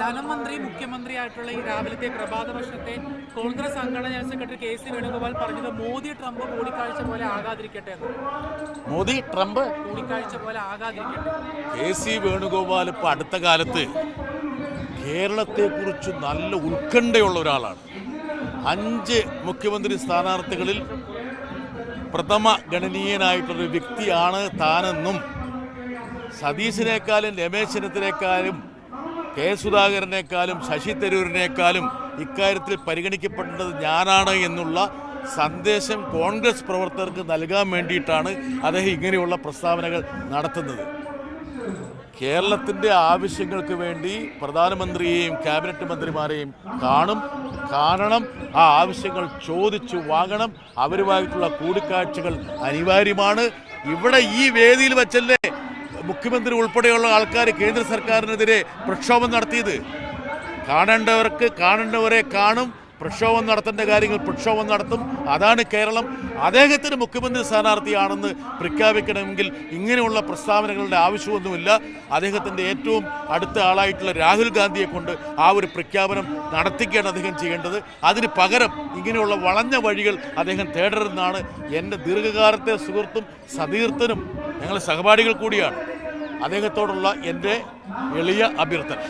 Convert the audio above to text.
ധനമന്ത്രി മുഖ്യമന്ത്രിയായിട്ടുള്ള ഈ രാവിലത്തെ പ്രഭാത ഭക്ഷണത്തെ കോൺഗ്രസ് സംഘടന general secretary K C Venugopal പറഞ്ഞത് മോദി ട്രംപ് കൂടിക്കാഴ്ച പോലെ ആകാതിരിക്കട്ടെ മോദി ട്രംപ്? കൂടിക്കാഴ്ച പോലെ ആകാതിരിക്കട്ടെ. കെ സി വേണുഗോപാൽ ഇപ്പൊ അടുത്ത കാലത്ത് കേരളത്തെക്കുറിച്ച് നല്ല ഉത്കണ്ഠയുള്ള ഒരാളാണ്. അഞ്ച് മുഖ്യമന്ത്രി സ്ഥാനാർത്ഥികളിൽ പ്രഥമ ഗണനീയനായിട്ടുള്ളൊരു വ്യക്തിയാണ് താനെന്നും സതീശിനേക്കാളും രമേശ് ചെന്നിത്തലേക്കാളും കെ സുധാകരനേക്കാളും ശശി തരൂരിനേക്കാളും ഇക്കാര്യത്തിൽ പരിഗണിക്കപ്പെടേണ്ടത് ഞാനാണ് എന്നുള്ള സന്ദേശം കോൺഗ്രസ് പ്രവർത്തകർക്ക് നൽകാൻ വേണ്ടിയിട്ടാണ് അദ്ദേഹം ഇങ്ങനെയുള്ള പ്രസ്താവനകൾ നടത്തുന്നത്. കേരളത്തിന്റെ ആവശ്യങ്ങൾക്ക് വേണ്ടി പ്രധാനമന്ത്രിയെയും ക്യാബിനറ്റ് മന്ത്രിമാരെയും കാണും കാണണം ആ ആവശ്യങ്ങൾ ചോദിച്ചു വാങ്ങണം. അവരുമായിട്ടുള്ള കൂടിക്കാഴ്ചകൾ അനിവാര്യമാണ്. ഇവിടെ ഈ വേദിയിൽ വെച്ചല്ലേ മുഖ്യമന്ത്രി ഉൾപ്പെടെയുള്ള ആൾക്കാർ കേന്ദ്ര സർക്കാരിനെതിരെ പ്രക്ഷോഭം നടത്തിയത്. കാണേണ്ടവർക്ക് കാണേണ്ടവരെ കാണും പ്രക്ഷോഭം നടത്തേണ്ട കാര്യങ്ങൾ പ്രക്ഷോഭം നടത്തും. അതാണ് കേരളം. അദ്ദേഹത്തിന് മുഖ്യമന്ത്രി സ്ഥാനാർത്ഥിയാണെന്ന് പ്രഖ്യാപിക്കണമെങ്കിൽ ഇങ്ങനെയുള്ള പ്രസ്താവനകളുടെ ആവശ്യമൊന്നുമില്ല. അദ്ദേഹത്തിന്റെ ഏറ്റവും അടുത്ത ആളായിട്ടുള്ള രാഹുൽ ഗാന്ധിയെ കൊണ്ട് ആ ഒരു പ്രഖ്യാപനം നടത്തിക്കുകയാണ് അദ്ദേഹം ചെയ്യേണ്ടത്. അതിന് പകരം ഇങ്ങനെയുള്ള വളഞ്ഞ വഴികൾ അദ്ദേഹം തേടരുതെന്നാണ് എന്റെ ദീർഘകാലത്തെ സുഹൃത്തും സതീർത്ഥനും ഞങ്ങൾ സഹപാഠികൾ കൂടിയാണ്. അദ്ദേഹത്തോടുള്ള എന്റെ എളിയ അഭ്യർത്ഥന.